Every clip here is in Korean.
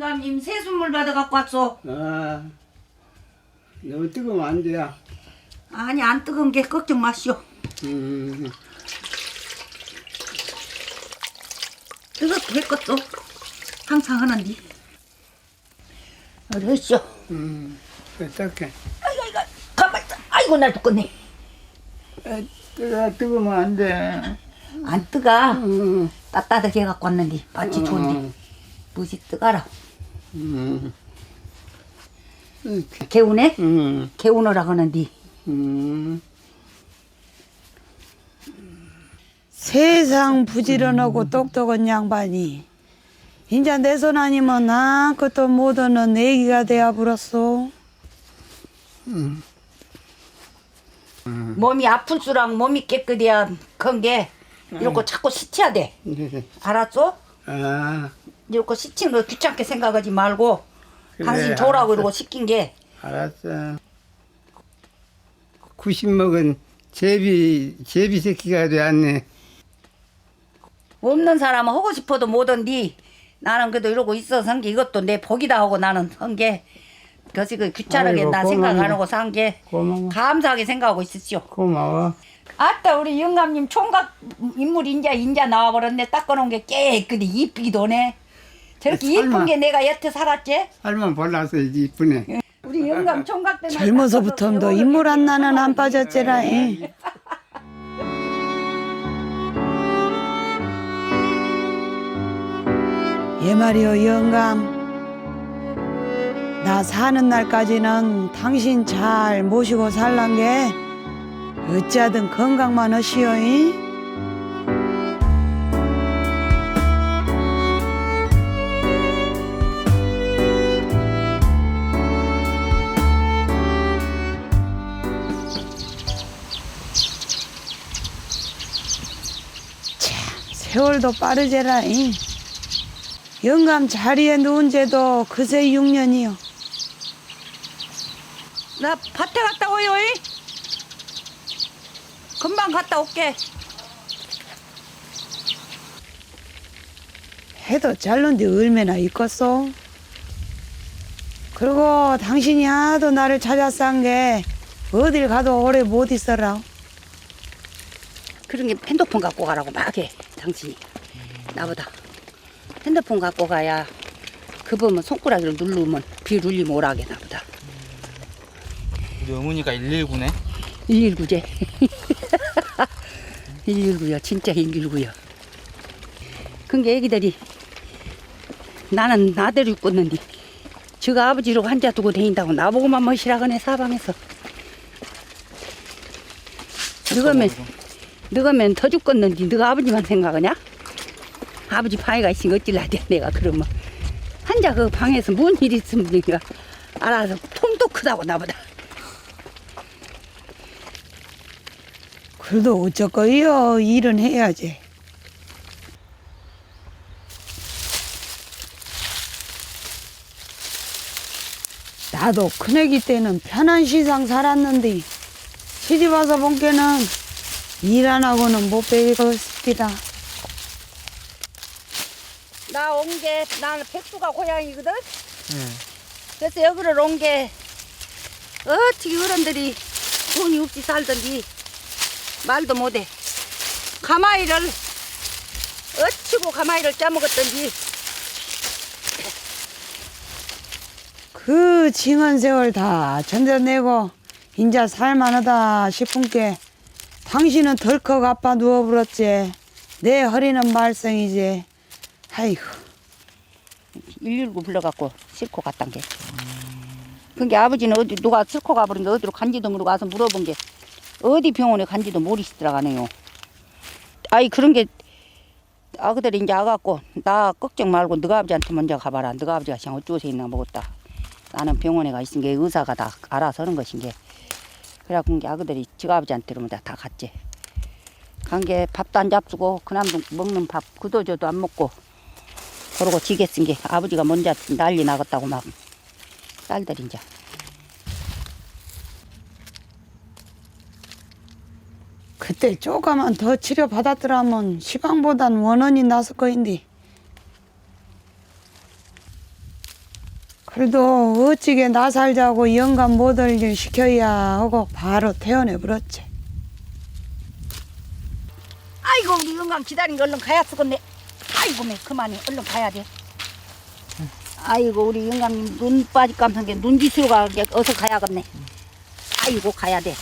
영감님 세수물 받아 갖고 왔어. 아, 너무 뜨거우면 안 돼요. 아니 안 뜨거운 게 걱정 마시오. 음, 뜨겁게 했겠어. 항상 하는디. 어르쇼. 음, 어떡해. 아이고 아이고 가만 있어. 아이고 날 죽겠네. 아, 뜨거, 뜨거우면 안 돼. 안 뜨가. 음, 따뜻하게 갖고 왔는데 마치 좋은데. 무시 뜨가라. 음, 개운해? 음, 개운하라 하는디. 음. 세상 부지런하고 똑똑한 양반이 인자 내 손 아니면 아무것도 못하는 애기가 되어 버렸어. 몸이 아플수록 몸이 깨끗해야 건게 이렇게 자꾸 씻어야 돼. 네. 알았어? 아, 이렇게 씻는 거 귀찮게 생각하지 말고 그래, 당신 줘라고. 이러고 시킨 게 알았어. 90 먹은 제비, 제비 새끼가 되었네. 없는 사람은 하고 싶어도 못한디 나는 그래도 이러고 있어서 한게 이것도 내 복이다 하고 나는 한게 그것이 그 귀찮게 아이고, 나 생각 안. 하고 산 게 고마워. 감사하게 생각하고 있으시오. 고마워. 아따 우리 영감님 총각 인물 인자 인자 나와버렸네 닦아놓은 게 깨끗이 이쁘기도 하네 저렇게. 이쁜 게 내가 여태 살았지? 살만 볼라서 이쁘네. 우리 영감 총각 때문에 젊어서부터도 인물 안 나는 안 빠졌지라. 이. 얘 말이여 영감. 나 사는 날까지는 당신 잘 모시고 살란 게 어찌하든 건강만 하시오. 이? 세월도 빠르제라. 이. 영감 자리에 누운 지도 그새 6년이요. 나 밭에 갔다 오요 이? 금방 갔다 올게 해도 잘른데 얼마나 있겠어? 그리고 당신이 하도 나를 찾아서 한게 어딜 가도 오래 못 있어라. 그런 게 핸드폰 갖고 가라고 막 해 당신이. 나보다. 핸드폰 갖고 가야 그 보면 손가락을 누르면 비 눌리면 오라게 나보다. 우리 어머니가 119네. 119제. 119요. 진짜 119요. 그게 애기들이 나는 나대로 입었는데 지가 아버지로 환자 두고 다닌다고 나보고만 멋이라 그네 사방에서. 늙으면 늙으면 더 죽겠는데 너가 아버지만 생각하냐? 아버지 방해가 있으니 어찔라 돼 내가 그러면 환자 그 방에서 뭔일 있으면 내가 알아서 통도 크다고 나보다 그래도 어쩌거요 일은 해야지. 나도 큰애기 때는 편한 시상 살았는데 시집 와서 본 게는 일 안 하고는 못 배웠습니다. 나 온 게 나는 백수가 고향이거든. 그래서 여기를 온 게 어떻게 어른들이 돈이 없이 살던지 말도 못해. 가마이를 어치고 가마이를 짜먹었던지 그 징한 세월 다 견뎌내고 인자 살만하다 싶은 게 당신은 덜컥 아파 누워버렸지 내 허리는 말썽이지 아이고 119 불러갖고 싣고 갔단 게. 그게 아버지는 어디 누가 싣고 가버린데 어디로 간지도 모르고 와서 물어본 게 어디 병원에 간지도 모르시더라가네요. 아이 그런 게 아그들이 이제 와갖고 나 걱정 말고 너가 아버지한테 먼저 가봐라. 너가 아버지가 지금 어쩌서 있나 먹었다. 나는 병원에 가 있은 게 의사가 다 알아서 하는 것인 게. 그래갖고 아그들이 지가 아버지한테로 먼저 다 갔지. 간 게 밥도 안 잡수고 그남도 먹는 밥 그도 저도 안 먹고 그러고 지게 쓴 게 아버지가 먼저 난리 나갔다고 막 딸들이 이제 그때 조금만 더 치료 받았더라면 시방보단 원원이 났을 거인데 그래도 어찌게 나 살자고 영감 못 얼길 시켜야 하고 바로 태어내 버렸지. 아이고 우리 영감 기다린 거 얼른 가야 쓰겠네. 아이고 매 그만해 얼른 가야 돼. 아이고 우리 영감님 눈 빠질 깜짝에 눈짓으로 가 어서 가야겠네. 아이고 가야 돼.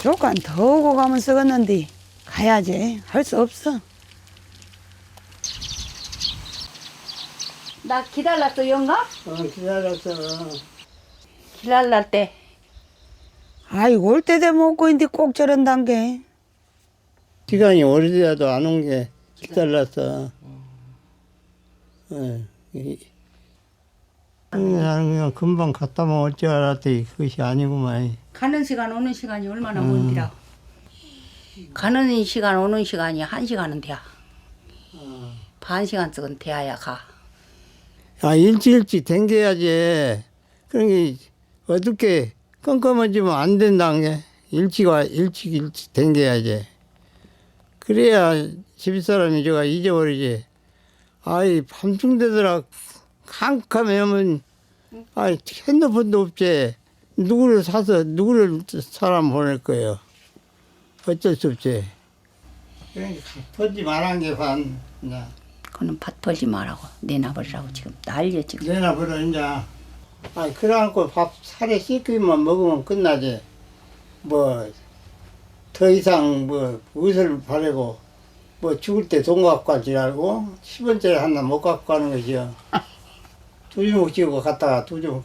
조금 더 오고 가면 쓰겠는데 가야지 할 수 없어. 나 기다렸어 영감? 어, 기다렸어. 기다릴 때 아이고 올때 되면 없고 인데 꼭 저런단 게. 시간이 오래돼도 안 온 게 기다렸어. 예. 이- 나는 그냥 금방 갔다 오면 어찌 알았더니 그것이 아니구만. 가는 시간 오는 시간이 얼마나 먼디라. 가는 시간 오는 시간이 한 시간은 돼야. 반 시간 쯤은 돼야 가. 아, 일찍 일찍 댕겨야지. 그러니 어둡게 껌껌해지면 안 된다는 게 일찍 와, 일찍 일찍 댕겨야지. 그래야 집사람이 저가 잊어버리지. 아이, 밤중 되더라. 캄캄하면, 아이, 핸드폰도 없지. 누구를 사서, 누구를 사람 보낼 거예요. 어쩔 수 없지. 그러니까, 던지 말한 게 반, 나. 그는 밭 벌지 말라고 내놔버리라고 지금 난리야 지금. 내놔버려 이제 아니 그래갖고 밥 살에 씻기만 먹으면 끝나지 뭐 더 이상 뭐 의사를 바르고 뭐 죽을 때 돈 갖고 가지 말고 10원짜리 하나 못 갖고 가는 거지요 두 주먹 쥐고 갔다가 두 주먹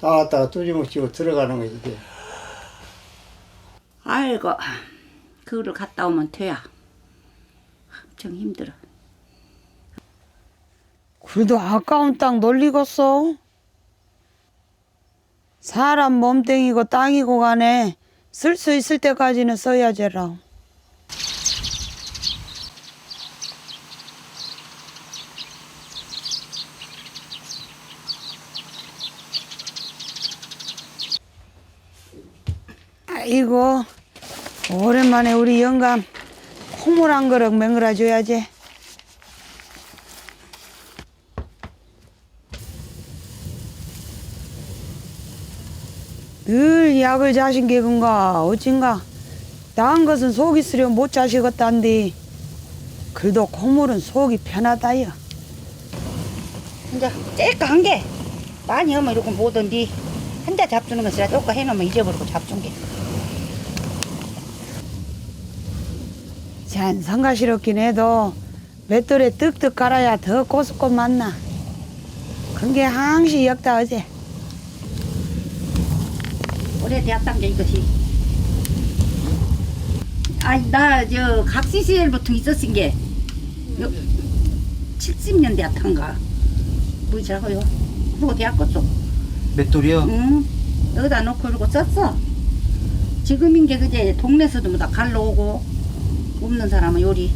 나왔다가 두 주먹 쥐고 들어가는 거지 아이고 그거를 갔다 오면 돼야. 엄청 힘들어. 그래도 아까운 땅 놀리겠어. 사람 몸뚱이고 땅이고 간에 쓸 수 있을 때까지는 써야지라. 아이고 오랜만에 우리 영감 콩물 한 그릇 맹글어 줘야지. 늘 약을 자신 게군가 어찐가? 나은 것은 속이 쓰려 못 자시겠단디. 그래도 콩물은 속이 편하다여. 이제 쬐까 게. 많이 하면 이렇게 못온디 한 대 잡주는 것이라 조금 해놓으면 잊어버리고 잡준 게. 잔 성가시럽긴 해도 맷돌에 뜩뜩 갈아야 더 고스고 맞나? 그게 항시 역다 어제 오래되었단 게 이것이. 아니 나 저 각시시절부터 있었은 게 70년 되었던가. 뭐지라고요? 그러고 되었겠죠. 맷돌이요? 응. 여기다 놓고 그러고 썼어. 지금인 게 그제 동네에서도 뭐다 갈러 오고 없는 사람은 요리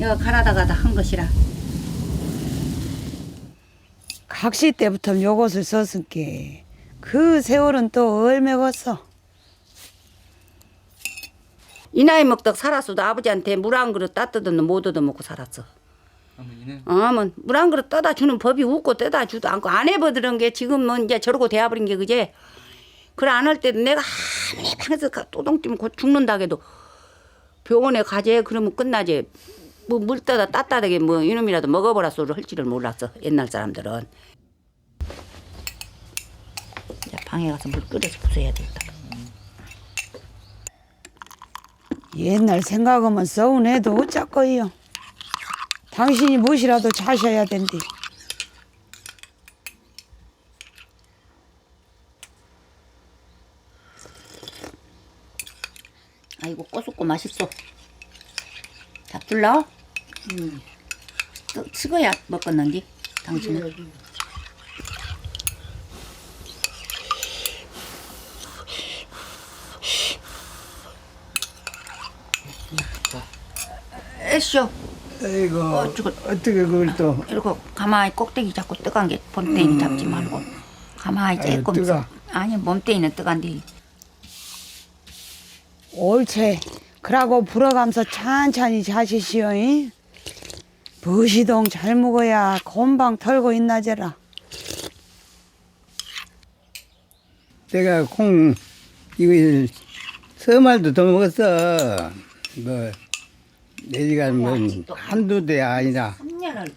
여가 갈아다가 다 한 것이라. 각시 때부터 요것을 썼은 게 그 세월은 또 얼매겠어 이 나이 먹덕 살았어도 아버지한테 물 한 그릇 따뜻한 못 얻어먹고 살았어. 어머니는 어, 뭐, 물한 그릇 떠다 주는 법이 없고 떠다 주도 않고 안 해버드는 게 지금은 이제 저러고 돼버린 게 그제. 그래 안 할 때도 내가 아무리 방에서 가- 또동 뛰면 곧 죽는다 해도 병원에 가재 그러면 끝나지. 뭐 물 떠다 따뜻하게 뭐 이놈이라도 먹어보라 소리를 할 줄을 몰랐어 옛날 사람들은. 이제 방에 가서 물 끓여서 부숴야 되겠다. 옛날 생각하면 서운해도 어쩌거이요 당신이 무엇이라도 자셔야 된디 아이고 꼬숩고 맛있어. 잡둘라? 음. 또 식어야 먹겠는지 당신은. 에쇼 아이고 어, 저거- 어떻게 그걸 또 이러고 가만히 꼭대기 잡고 뜨간 게 본때는 잡지 말고 가만히 아유, 조금 뜨거. 아니 몸때는 뜨간디 옳지 그러고 불어가면서 찬찬히 자시시오 잉? 버시동 잘 먹어야 곰방 털고 있나저라. 내가 콩 이거 서말도 더 먹었어. 뭐 내지가 뭐 한두 대 아니라 3년을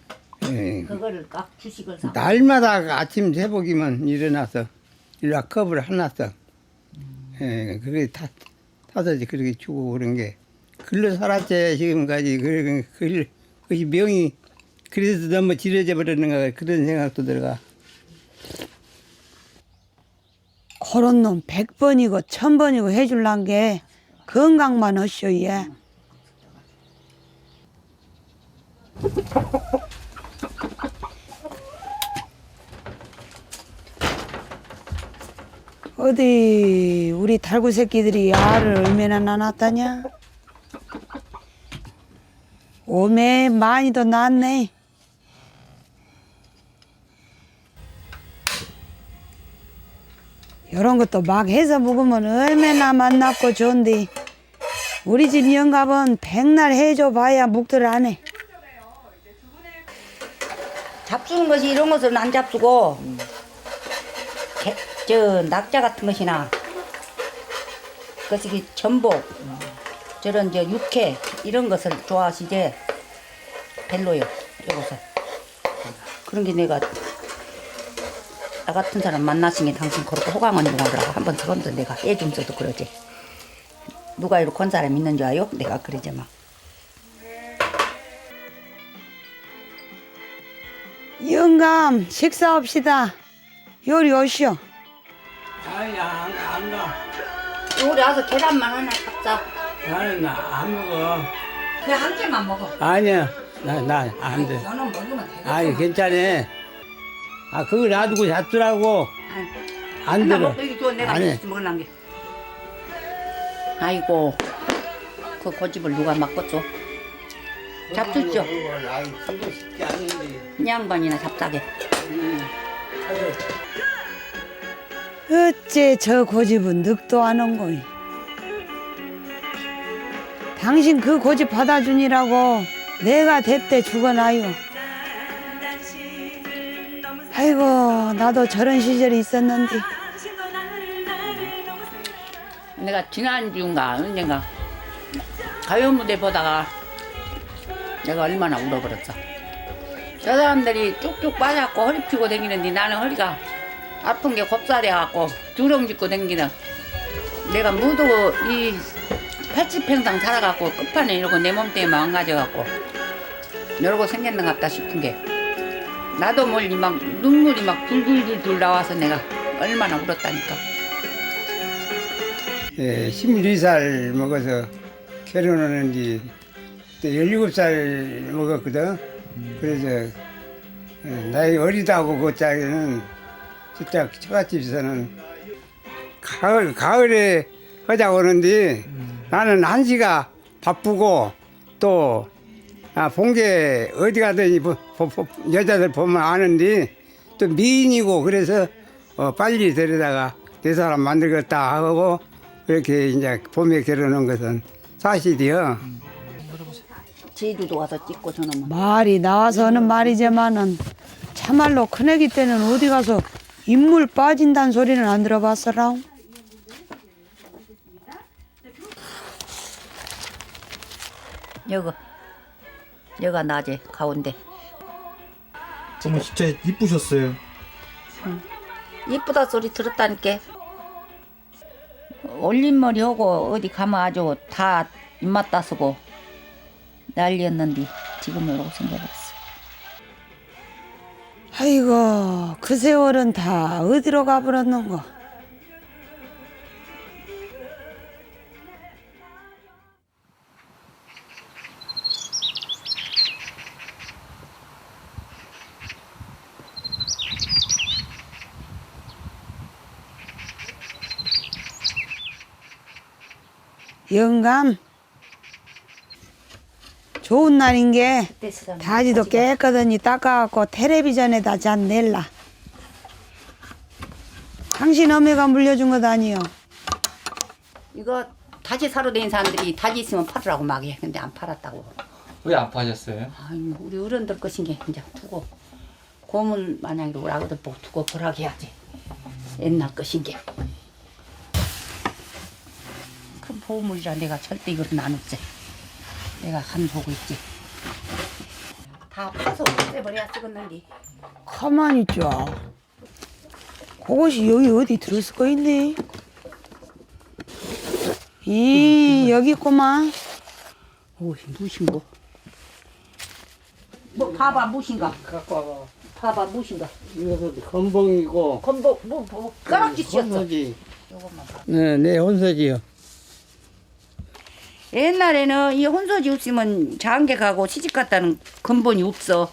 예. 그거를 깍 주식을 사. 날마다 아침 새벽이면 일어나서 일로 컵을 하나 써. 예, 그게 타, 타서지 그렇게 주고 그런 게. 글로 살았지, 지금까지. 그, 글, 그것이 명이, 그래서 너무 지려져 버렸는가, 그런 생각도 들어가. 그런 놈 100번이고 1000번이고 해줄란 게 건강만 하쇼 얘. 어디 우리 달구 새끼들이 알을 얼마나 나눴다냐? 오메 많이도 낳네. 이런 것도 막 해서 먹으면 얼마나 맛났고 좋은데 우리 집 영갑은 백날 해줘 봐야 묵들 안 해. 잡수는 것이 이런 것은 안 잡수고 개, 저 낙자 같은 것이나 그것이 전복 저런 저 육회 이런 것을 좋아하시지? 별로요 이것은 그런 게 내가 나 같은 사람 만나시니 당신 그렇게 호강은 좀 하더라고 한번 들었는데 내가 해줌서도 그러지. 누가 이렇게 건 사람 있는 줄 아요? 내가 그러지 막 영감 식사합시다. 요리 오시오. 아니, 안, 안 가. 우리 와서 계란만 하나 잡자 나는 안 먹어. 그냥 한 개만 먹어 아니야. 나, 나, 안 돼. 너는 먹으면 돼 아니, 괜찮아. 아, 그거 놔두고 잡수라고. 안 하나 들어. 먹고 이거 줘 내가 안 해. 먹을란 게 아이고 그 고집을 누가 맡겠죠 잡수죠 아이, 그거 쉽지 않은데. 이 양반이나 잡사게 어째 저 고집은 늑도 안 온 거이. 당신 그 고집 받아주니라고 내가 대때 죽어나요. 아이고 나도 저런 시절이 있었는데 내가 지난주인가 언젠가 가요 무대 보다가 내가 얼마나 울어버렸어. 저 사람들이 쭉쭉 빠져갖고 허리 피고 다니는데 나는 허리가 아픈 게 곱살이갖고 두렁 짚고 다니는. 내가 무도 이 80평당 살아갖고 끝판에 이러고 내 몸 때문에 망가져갖고 이러고 생겼는갑다 싶은 게 나도 멀리 막 눈물이 막 둘둘둘둘 나와서 내가 얼마나 울었다니까. 예, 12살 먹어서 결혼하는지 또 17살 먹었거든. 그래서 예, 나이 어리다고 그 짝에는 진짜 처갓집에서는 가을, 가을에 하자고 하는데 나는 한시가 바쁘고 또 아, 봉제 어디 가든지 보- 보- 보- 여자들 보면 아는데 또 미인이고 그래서 어, 빨리 데려다가 내 사람 만들겠다 하고 그렇게 이제 봄에 결혼한 것은 사실이요. 제주도 와서 찍고 저놈은. 말이 나와서 하는 말이지만은 참말로 큰애기 때는 어디 가서 인물 빠진다는 소리는 안 들어봤어라. 여거 여가 낮에 가운데. 어머 진짜 이쁘셨어요. 이쁘다 소리 들었다니까. 올림머리 하고 어디 가면 아주 다 입맛 따쓰고 난리였는데 지금 이러고 생겨버렸어 아이고 그 세월은 다 어디로 가버렸는가. 영감 좋은 날인 게 다지도 깨끗하니 닦아갖고 텔레비전에다 잔 낼라. 당신 어머니가 물려준 것 아니요. 이거 다시 사러 다닌 사람들이 다시 있으면 팔으라고 막 해 근데 안 팔았다고 왜 아파하셨어요? 아유 우리 어른들 것인 게 이제 두고 고물 마냥으로 우리 아들 보고 두고 보라게 해야지 옛날 것인 게. 큰 보물이라 내가 절대 이걸 나눴지. 내가 간 보고 있지. 다 파서 없애버려야 쓰겠는데. 가만히 있죠. 그것이 여기 어디 들었을 거 있네. 이 여기 있구만. 오, 무신 거. 뭐 봐봐 무신가? 갖고 와봐. 봐봐 무신가? 이것도 건봉이고 건뭐 뭐, 뭐 까락지 씌었어. 혼서지. 요것만 봐. 네, 내 혼서지요. 옛날에는 이 혼소지 없으면 장계 가고 시집 갔다는 근본이 없어.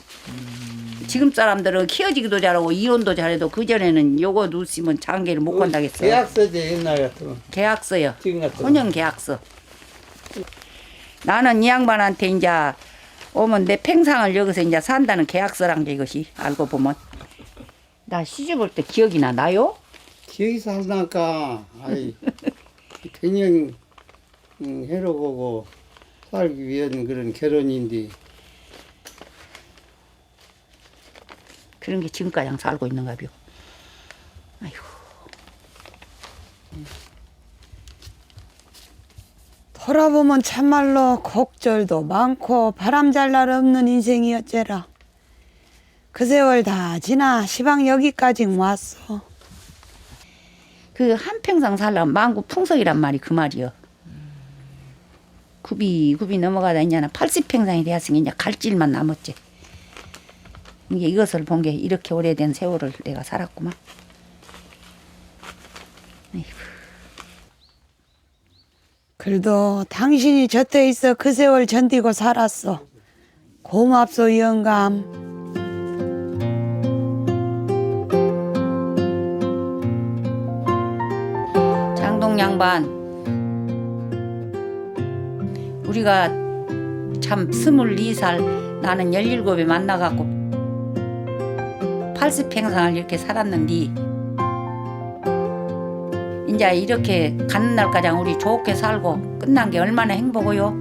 지금 사람들은 키워지기도 잘하고 이혼도 잘해도 그 전에는 요거 없으면 장계를 못 간다겠어. 계약서지 옛날 같으면. 계약서요. 지금 같으면. 혼연 계약서. 나는 이 양반한테 이제 오면 내 평상을 여기서 이제 산다는 계약서란 게 이것이 알고 보면 나 시집 올 때 기억이 나 나요? 기억이 살다니까 아이 그냥 음, 해로보고 살기 위한 그런 결혼인데 그런 게 지금까지 살고 있는가 벼. 아이고. 돌아보면 참말로 곡절도 많고 바람잘 날 없는 인생이었제라. 그 세월 다 지나 시방 여기까지 왔어. 그 한평생 살려면 망구 풍속이란 말이 그 말이여. 굽이 굽이 넘어가다 이제는 80평생이 되었으니 이제 갈 길만 남았지. 이게 이것을 본 게 이렇게 오래된 세월을 내가 살았구만. 그래도 당신이 곁에 있어 그 세월 견디고 살았어. 고맙소 영감. 장동 양반 우리가 참 스물네 살 나는 열일곱에 만나갖고 80평생을 이렇게 살았는데 이제 이렇게 가는 날까지 우리 좋게 살고 끝난 게 얼마나 행복해요?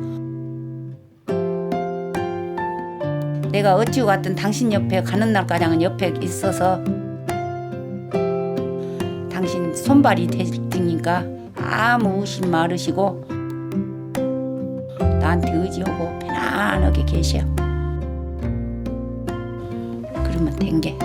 내가 어찌고 갔든 당신 옆에 가는 날까지는 옆에 있어서 당신 손발이 될 테니까 아무 의심 말으시고 나한테 의지하고 편안하게 계셔. 그러면 된 게